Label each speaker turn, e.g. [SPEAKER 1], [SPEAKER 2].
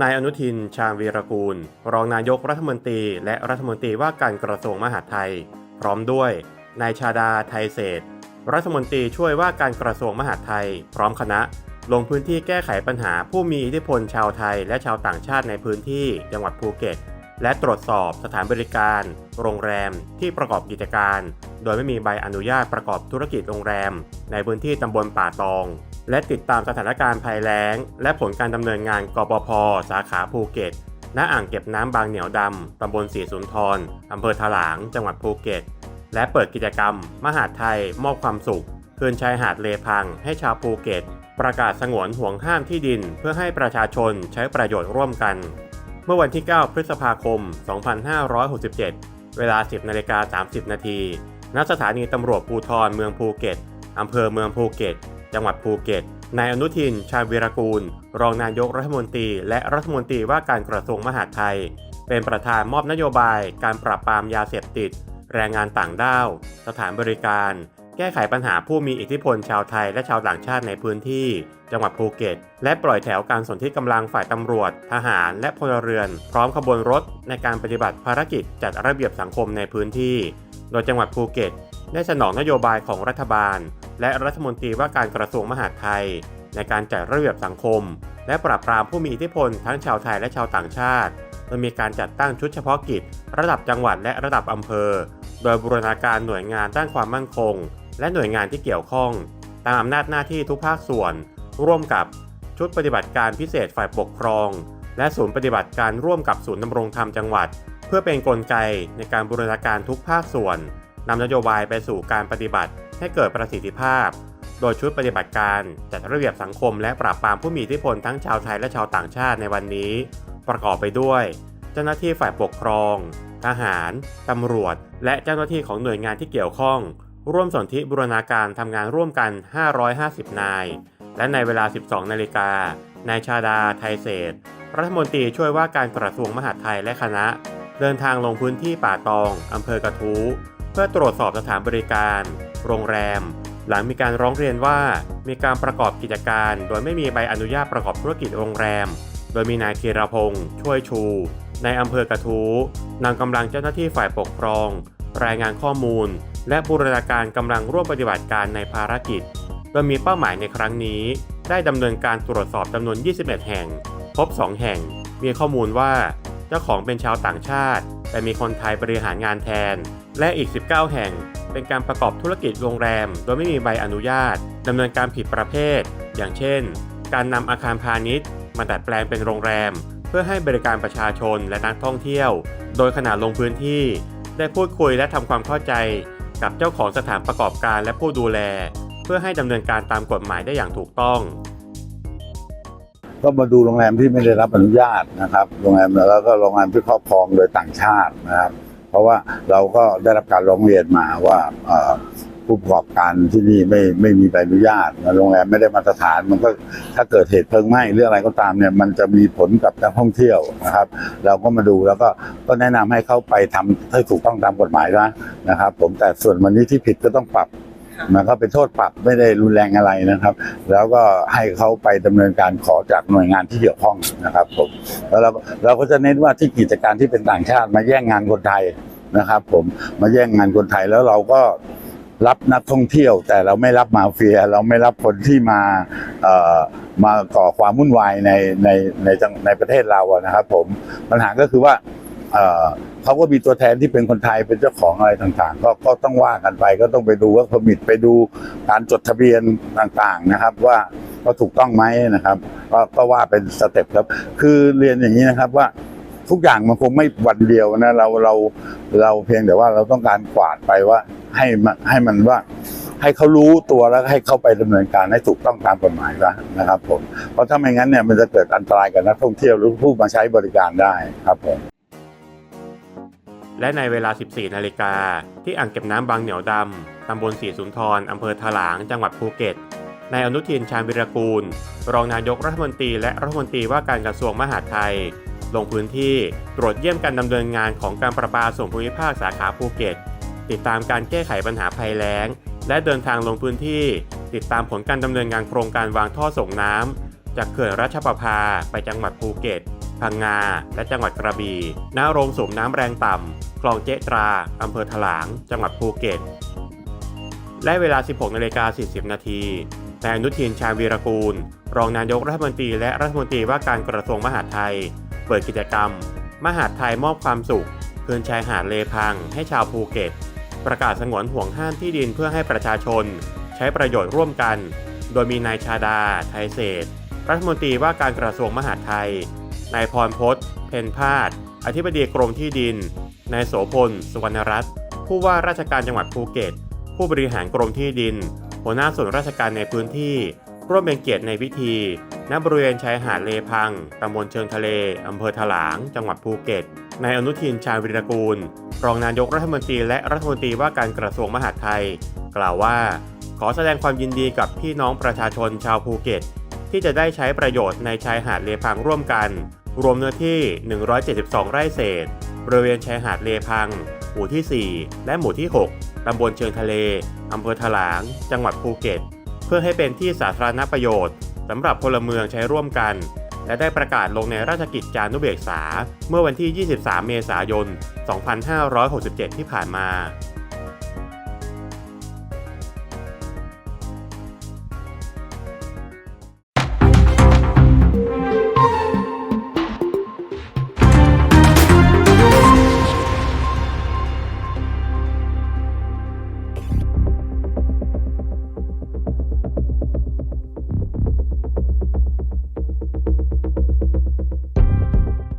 [SPEAKER 1] นายอนุทิน ชาญวีรกูล รองนายกรัฐมนตรี และรัฐมนตรีว่าการกระทรวงมหาดไทย พร้อมด้วยนายชาดาไทยเศษ รัฐมนตรีช่วยว่าการกระทรวงมหาดไทย พร้อมคณะ ลงพื้นที่แก้ไขปัญหาผู้มีอิทธิพลชาวไทยและชาวต่างชาติในพื้นที่จังหวัดภูเก็ต และตรวจสอบสถานบริการ โรงแรมที่ประกอบกิจการ โดยไม่มีใบอนุญาตประกอบธุรกิจโรงแรม ในพื้นที่ตำบลป่าตอง และติดตามสถานการณ์ภัยแล้ง และผลการดำเนินงานกปพ สาขาภูเก็ต ณ อ่างเก็บน้ำบางเหนียวดำ ตำบลสีสุนทรอำเภอถลาง จังหวัดภูเก็ต และเปิดกิจกรรม มหาดไทย มอบความสุข คืนชายหาดเลพัง ให้ชาวภูเก็ต ประกาศสงวนห่วงห้ามที่ดิน เพื่อให้ประชาชนใช้ประโยชน์ร่วมกัน เมื่อวันที่ 9 พฤษภาคม 2567 เวลา 10นาฬิกา30 นาที ณ สถานีตำรวจภูธรเมืองภูเก็ตอำเภอเมืองภูเก็ต จังหวัดภูเก็ต นายอนุทิน ชาญวีรกูล รองนายกรัฐมนตรี และรัฐมนตรีว่าการกระทรวงมหาดไทย เป็นประธานมอบนโยบาย การปราบปรามยาเสพติด แรงงานต่างด้าว สถานบริการ แก้ไขปัญหาผู้มีอิทธิพลชาวไทยและชาวต่างชาติในพื้นที่ จังหวัดภูเก็ต และปล่อยแถวการสนที่กำลังฝ่ายตำรวจ ทหาร และพลเรือน พร้อมขบวนรถในการปฏิบัติภารกิจจัดระเบียบสังคมในพื้นที่ โดยจังหวัดภูเก็ต ได้สนองนโยบายของรัฐบาล และรัฐมนตรีว่าการกระทรวงมหาดไทย ในการจัดระเบียบสังคม และปราบปรามผู้มีอิทธิพลทั้งชาวไทยและชาวต่างชาติโดยมีการจัดตั้งชุดเฉพาะกิจ ระดับจังหวัดและระดับอำเภอ โดยบูรณาการหน่วยงานด้านความมั่นคง และหน่วยงานที่เกี่ยวข้อง ตามอำนาจหน้าที่ทุกภาคส่วน ร่วมกับชุดปฏิบัติการพิเศษฝ่ายปกครอง และศูนย์ปฏิบัติการร่วมกับศูนย์ดำรงธรรมจังหวัด เพื่อเป็นนกลไกในการบูรณาการทุกภาคส่วน นำนโยบายไปสู่การปฏิบัติให้เกิดประสิทธิภาพ โดยชุดปฏิบัติการจัดระเบียบสังคมและปราบปรามผู้มีอิทธิพลทั้งชาวไทยและชาวต่างชาติในวันนี้ ประกอบไปด้วย เจ้าหน้าที่ฝ่ายปกครอง ทหาร ตำรวจ และเจ้าหน้าที่ของหน่วยงานที่เกี่ยวข้อง ร่วมสนธิบูรณาการทำงานร่วมกัน 550 นาย และในเวลา 12 นาฬิกานายชาดา ไทยเศษ รัฐมนตรีช่วยว่าการกระทรวงมหาดไทยและคณะ เดินทางลงพื้นที่ป่าตอง อำเภอกระทู้ เพื่อตรวจสอบสถานบริการ โรงแรม หลังมีการร้องเรียนว่ามีการประกอบกิจการ โดยไม่มีใบอนุญาตประกอบธุรกิจโรงแรม โดยมีนายธีรพงษ์ช่วยชู ในอำเภอกระทู้นำกำลังเจ้าหน้าที่ฝ่ายปกครอง รายงานข้อมูล และบูรณาการกำลังร่วมปฏิบัติการในภารกิจ โดยมีเป้าหมายในครั้งนี้ ได้ดำเนินการตรวจสอบจำนวน 21 แห่ง พบ 2 แห่ง มีข้อมูลว่า จ้าของเป็นชาวต่างชาติ แต่มีคนไทยบริหารงานแทน และอีก 19 แห่ง เป็นการประกอบธุรกิจโรงแรม โดยไม่มีใบอนุญาตดำเนินการผิดประเภท อย่างเช่น การนำอาคารพาณิชย์ มาดัดแปลงเป็นโรงแรม เพื่อให้บริการประชาชนและนักท่องเที่ยว โดยขณะลงพื้นที่ ได้พูดคุยและทำความเข้าใจ กับเจ้าของสถานประกอบการและผู้ดูแล เพื่อให้ดำเนินการตามกฎหมายได้อย่างถูกต้อง
[SPEAKER 2] ก็มาดูโรงแรมที่ไม่ได้รับอนุญาตนะครับ โรงแรมแล้วก็โรงแรมที่ครอบครองโดยต่างชาตินะครับ เพราะว่าเราก็ได้รับการร้องเรียนมาว่าผู้ประกอบการที่นี่ไม่ไม่มีใบอนุญาตโรงแรมไม่ได้มาตรฐาน มันก็ถ้าเกิดเหตุเพลิงไหม้หรืออะไรก็ตามเนี่ยมันจะมีผลกับนักท่องเที่ยวนะครับ เราก็มาดูแล้วก็ก็แนะนำให้เขาไปทำให้ถูกต้องตามกฎหมายนะนะครับ ผมแต่ส่วนวันนี้ที่ผิดก็ต้องปรับ มันก็เป็นโทษปรับไม่ได้รุนแรงอะไรนะครับ แล้วก็ให้เขาไปดำเนินการขอจากหน่วยงานที่เกี่ยวข้องนะครับผมแล้วเราเราก็จะเน้นว่าที่กิจการที่เป็นต่างชาติมาแย่งงานคนไทยนะครับ ผมมาแย่งงานคนไทยแล้วเราก็รับนักท่องเที่ยว แต่เราไม่รับมาเฟีย เราไม่รับคนที่มาเอ่อมาก่อความวุ่นวายในในในในประเทศเราอะนะครับ ผมปัญหาก็คือว่า เขาก็มีตัวแทนที่เป็นคนไทยเป็นเจ้าของอะไรต่างๆ ก็ก็ต้องว่ากันไปก็ต้องไปดูว่าพมิตไปดูการจดทะเบียนต่างๆนะครับ ว่าว่าถูกต้องไหมนะครับ ก็ก็ว่าเป็นสเต็ปครับ คือเรียนอย่างนี้นะครับว่าทุกอย่างมันคงไม่วันเดียวนะเราเราเราเพียงแต่ว่าเราต้องการกวาดไปว่าให้มันให้มันว่าให้เขารู้ตัวแล้วให้เขาไปดำเนินการให้ถูกต้องตามกฎหมายซะนะครับผมเพราะถ้าไม่งั้นเนี่ยมันจะเกิดอันตรายกับนักท่องเที่ยวหรือผู้มาใช้บริการได้ครับผม
[SPEAKER 1] และในเวลา 14 นาฬิกา ที่อ่างเก็บน้ำบางเหนียวดำ ตำบลสีสุนทรอำเภอถลาง จังหวัดภูเก็ต นายอนุทินชาญวิรกูล รองนายกรัฐมนตรีและรัฐมนตรีว่าการกระทรวงมหาดไทย ลงพื้นที่ตรวจเยี่ยมการดำเนินงานของการประปาส่วนภูมิภาคสาขาภูเก็ต ติดตามการแก้ไขปัญหาภัยแล้ง และเดินทางลงพื้นที่ ติดตามผลการดำเนินงานโครงการวางท่อส่งน้ำจากเขื่อนรัชประภาไปจังหวัดภูเก็ต พังงา และจังหวัดกระบี่ณโรงสูบน้ำแรงต่ำคลองเจ๊ตราอำเภอถลาง จังหวัดภูเก็ต และเวลา 16นาฬิกา40 นาทีนายอนุทินชาญวีรกูล รองนายกรัฐมนตรีและรัฐมนตรีว่าการกระทรวงมหาดไทย เปิดกิจกรรม มหาดไทยมอบความสุขคืนชายหาดเลพังให้ชาวภูเก็ต ประกาศสงวนห่วงห้ามที่ดินเพื่อให้ประชาชน ใช้ประโยชน์ร่วมกัน โดยมีนายชาดา ไทยเศรษฐรัฐมนตรีว่าการกระทรวงมหาดไทย นายพรพศเพนพาดอธิบดีกรมที่ดิน นายโสพล สุวรรณรัตน์ ผู้ว่าราชการจังหวัดภูเก็ต ผู้บริหารกรมที่ดิน หัวหน้าส่วนราชการในพื้นที่ ร่วมเป็นเกียรติในพิธี ณ บริเวณชายหาดเลพัง ตำบลเชิงทะเล อำเภอถลาง จังหวัดภูเก็ต นายอนุทินชาญวิรกูล รองนายกรัฐมนตรีและรัฐมนตรีว่าการกระทรวงมหาดไทย กล่าวว่า ขอแสดงความยินดีกับพี่น้องประชาชนชาวภูเก็ต ที่จะได้ใช้ประโยชน์ในชายหาดเลพังร่วมกัน รวมเนื้อที่ 172 ไร่เศษ บริเวณชายหาดเลพัง หมู่ที่ 4 และหมู่ที่ 6 ตำบลเชิงทะเล อำเภอถลาง จังหวัดภูเก็ต เพื่อให้เป็นที่สาธารณประโยชน์สำหรับพลเมืองใช้ร่วมกัน และได้ประกาศลงในราชกิจจานุเบกษา เมื่อวันที่ 23 เมษายน 2567 ที่ผ่านมา